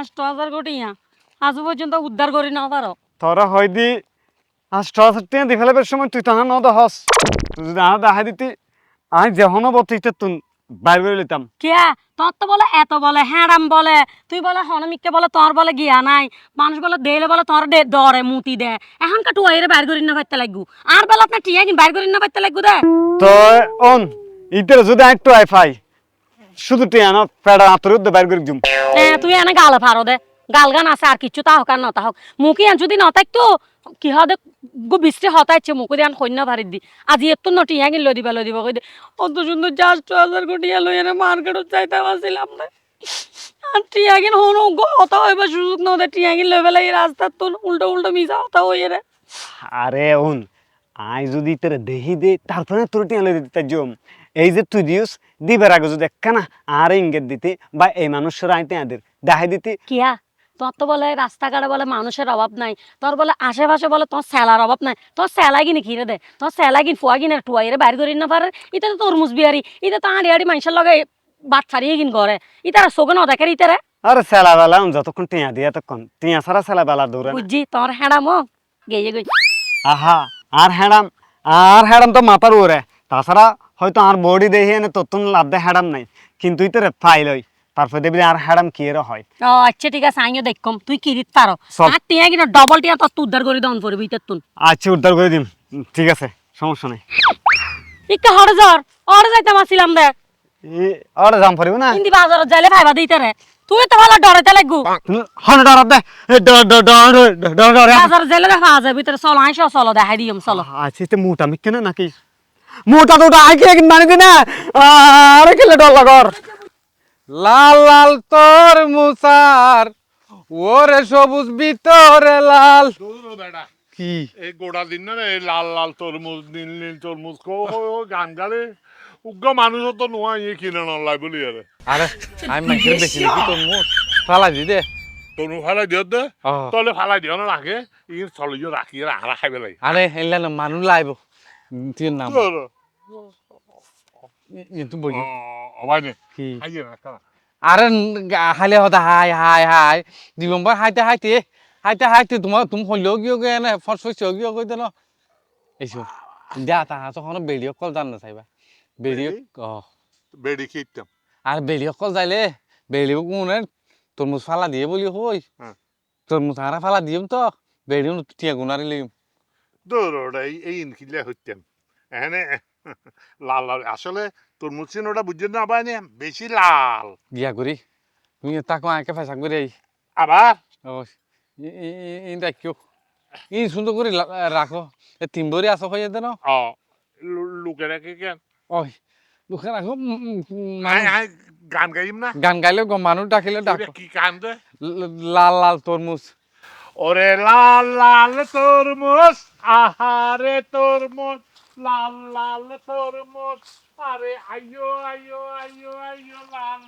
আষ্ট হাজার কোটি ইয়া। আজ পর্যন্ত উদ্ধার করি না পারো। তোরা হয়দি আষ্ট হাজার টাকা দি ফেলাবার সময় তুই তাহা নদ হস। তুই যদি আহা দেখা দিতি আমি যেহনো বতিতে তুই বাইর করে লিতাম কিয়া? তোর তো বলে এত বলে হ্যাঁরাম বলে। তুই বলে হনমিককে বলে তোর বলে গিয়া নাই। মানুষ বলে দেলে বলে তোর দে দরে মুতি দে। এখন কাটু বাইর করি না পাইতে লাগবো। আর বেলা আপনার টিয়া বাইর করি না পাইতে লাগবো দে। তো অন ইতের যদি একটু আই পাই শুধু টিয়া না পেড়া আতর বাইর করে এ, তুই এনে গালে ফারো দে। গাল গান আছে আর কিচ্ছু তা হোক আর নতা হোক। মুখে আন যদি নতাইতো কি হদে গো বৃষ্টি হতাইছে মুখে দিয়ে আন সৈন্য ভারি দি। আজি একটু নটি হ্যাঁ লই দিবা লই দিবা কই দে অত সুন্দর চারশো হাজার কোটি লই এনে মার্কেটত যাইতে পারছিলাম না। টিয়াগিন হনো হতা হইবা সুযোগ ন দে টিয়াগিন লই বেলা এই রাস্তার তো উল্টো উল্টো মিশা হতা হই রে। আরে ওন আই যদি তোর দেহি দে তারপরে তোর টিয়া লই দিতে জম। এই যে তুই দিউস দিবার আগে যদি একখানা আর ইঙ্গিত দিতে বা এই মানুষের আইতে আদের দেখাই দিতে। কিয়া? তোর তো বলে রাস্তাঘাটে বলে মানুষের অভাব নাই। তোর বলে আশেপাশে বলে তোর স্যালার অভাব নাই। তোর স্যালা কিনে খিরে দে? তোর স্যালা কিন ফুয়া কিনে টুয়া এর বাইর করি না পারে? ইটা তো তরমুজ বিহারি ইটা তো আড়ি আড়ি মানুষের লগে বাট ছাড়িয়ে কিন করে ইতারা সোগে ন দেখে ইতারে আরে সেলা বেলা যতক্ষণ টিয়া দিয়ে তখন টিয়া ছাড়া সেলা বেলা দৌড়ে না। বুঝছি তোর হেডামো গেয়ে গই। আহা আর হ্যাডাম আর হ্যাডাম তো মাথার ওরে। তাছাড়া হয়তো আর বডি দেখে এনে তত্তন লাভ দে হ্যাডাম নাই। কিন্তু ইতরে ফাইল হয় তারপর দেখবি আর হ্যাডাম কি এর হয়। ও আচ্ছা ঠিক আছে আইও দেখকম তুই কি দিত পারো? আর টিয়া কিনা ডবল টিয়া তুই উদ্ধার করে দন পড়বি ইতার তুন। আচ্ছা উদ্ধার করে দিম। ঠিক আছে সমস্যা নাই। ইকা হরে জ্বর হরে যাইতাম আসিলাম দে। আর যাম পারিব না। হিন্দি বাজারত যাইলে ভাইবা দিতে রে। তুই তো ভালো ডরেতে লাগবো। হন ডর দে। ডর ডর ডর ডর ডর বাজার যাইলে রে পাওয়া যাবে তোর চলো আইসো চলো দেখাই দিম চলো। আচ্ছা তে মোটা মিকে না নাকি? মোটা তোটা আই কে মানি দিনা আরে কেলে ডর লাগর। লাল লাল তোর মুসার ওরে সবুজ ভিতরে লাল। দূর কি? এই গোটা দিন না লাল লাল তরমুজ নীল নীল তরমুজ কো গান গালে। উগ্র মানুষ তো নোয়া ইয়ে কিনে নলাই বলি আরে আরে আমি মাইকের বেশি নাকি তোর মুখ ফালা দি দে। তরমুজ ফালাই দিও দে। তলে ফালাই দিও না রাখে ই চলি রাখি আরা খাইবে লাগে আরে এলা না মানুষ লাইব। তুই নাম। তোর তুই বই অবাই নে? কি? আরে হালে হতা হাই হাই হাই। দুই নম্বর হাইতে হাইতে। হাইতে হাইতে তোমার তুমি হইলেও গিয়ে গিয়ে না ফস ফসিও গিয়ে গিয়ে দেন এইসব দেয়া তাহা তখন বেড়িও কল জান না চাইবা ও বেড়ি খেতাম আর বেড়িও কল যাইলে বেড়িও কোনে তরমুজ ফালা দিয়ে বলি হই। তরমুজ হারা ফালা দিম তো বেড়িও টিয়া গুনারি লিম ওটা এই এই ইনকিলে হইতাম। এখানে লাল লাল আসলে তরমুজ চিন ওটা বুঝছেন না? আবার বেশি লাল। গিয়া করি তুমি তাকে আঁকে ফেসা করে আবার ও ইন রাখিও ই সুন্দর করে রাখো এ তিন বরি আসো হয়ে দেন ও লু- লোকে রাখে কেন ওই দুখে রাখো আই আই গান গাইম না? গান গাইলে গ- মানুষ ডাকিলে ডাক। কি কান দে লাল লাল তরমুজ ওরে লাল লাল তরমুজ আহারে তরমুজ লাল লাল তরমুজ আরে আইয়ো আইয়ো আইয়ো আইয়ো লাল